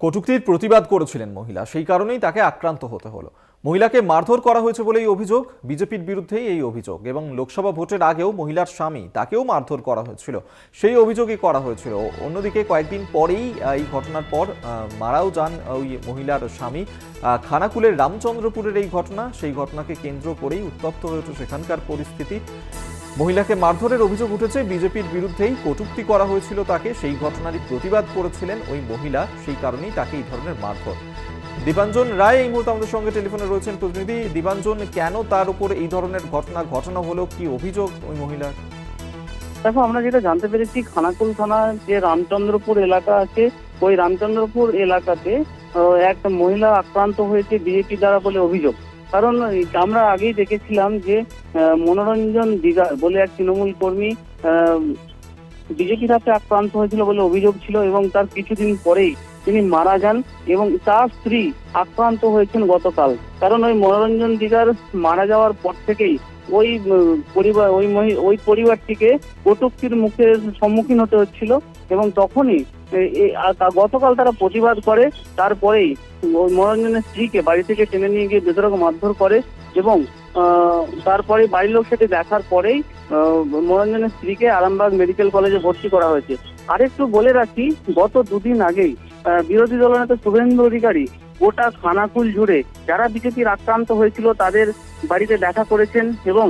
কটূক্তির প্রতিবাদ করেছিলেন মহিলা। সেই কারণেই তাকে আক্রান্ত হতে হলো। মহিলাকে মারধর করা হয়েছে বলেই অভিযোগ, বিজেপির বিরুদ্ধেই এই অভিযোগ এবং লোকসভা ভোটের আগেও মহিলার স্বামী তাকেও মারধর করা হয়েছিল। সেই অভিযোগই করা হয়েছিল। অন্যদিকে কয়েকদিন পরেই এই ঘটনার পর মারাও যান ওই মহিলার স্বামী। খানাকুলের রামচন্দ্রপুরের এই ঘটনা, সেই ঘটনাকে কেন্দ্র করেই উত্তপ্ত হয়ে ওঠে সেখানকার পরিস্থিতি। মহিলাকে মারধরের অভিযোগ উঠেছে। বিজেপির বিরুদ্ধেই কটুক্তি করা হয়েছিল তাকে। সেই ঘটনারই প্রতিবাদ করেছিলেন ওই মহিলা। সেই কারণেই তাকে এই ধরনের মারধর। দীপাঞ্জন রায় এই মুহূর্তে আমাদের সঙ্গে টেলিফোনে রয়েছেন প্রতিনিধি। দীপাঞ্জন, কেন তার উপর এই ধরনের ঘটনা ঘটনা হলো? কি অভিযোগ ওই মহিলার? দেখো, আমরা যেটা জানতে পেরেছি, খানাকুল থানা যে রামচন্দ্রপুর এলাকা আছে, ওই রামচন্দ্রপুর এলাকাতে একটা মহিলা আক্রান্ত হয়েছে বিজেপি দ্বারা বলে অভিযোগ। কারণ আমরা আগেই দেখেছিলাম যে মনোরঞ্জন দিগার বলে এক তৃণমূল কর্মী বিজেপির হাতে আক্রান্ত হয়েছিল বলে অভিযোগ ছিল এবং তার কিছুদিন পরেই তিনি মারা যান এবং তার স্ত্রী আক্রান্ত হয়েছেন গতকাল। কারণ ওই মনোরঞ্জন দিগার মারা যাওয়ার পর থেকেই ওই পরিবার, ওই ওই পরিবারটিকে কটুক্তির মুখে সম্মুখীন হতে হচ্ছিল এবং তখনই গতকাল তারা প্রতিবাদ করে, তারপরেই মনোরঞ্জনের স্ত্রীকে বাড়ি থেকে টেনে নিয়ে গিয়ে বেদরক মারধর করে এবং তারপরে বাড়ির লোক সেটি দেখার পরেই মনোরঞ্জনের স্ত্রীকে আরামবাগ মেডিকেল কলেজে ভর্তি করা হয়েছে। আরেকটু বলে রাখি, গত দুদিন আগেই বিরোধী দলনেতা শুভেন্দু অধিকারী গোটা খানাকুল জুড়ে যারা বিজেপির আক্রান্ত হয়েছিল তাদের বাড়িতে দেখা করেছেন এবং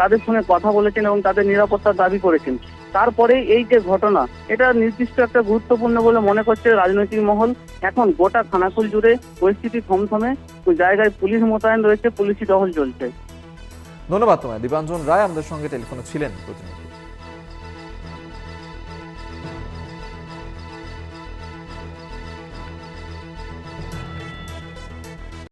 তাদের সঙ্গে কথা বলেছেন এবং তাদের নিরাপত্তার দাবি করেছেন। তারপরে এই যে ঘটনা, এটা নির্দিষ্ট একটা গুরুত্বপূর্ণ বলে মনে করছে রাজনৈতিক মহল। এখন গোটা খানাকুল জুড়ে পরিস্থিতি থমথমে জায়গায় পুলিশ মোতায়েন রয়েছে, পুলিশি টহল চলছে। ধন্যবাদ তোমায়। দীপাঞ্জন রায় আমাদের সঙ্গে টেলিফোনে ছিলেন প্রতিনিধি।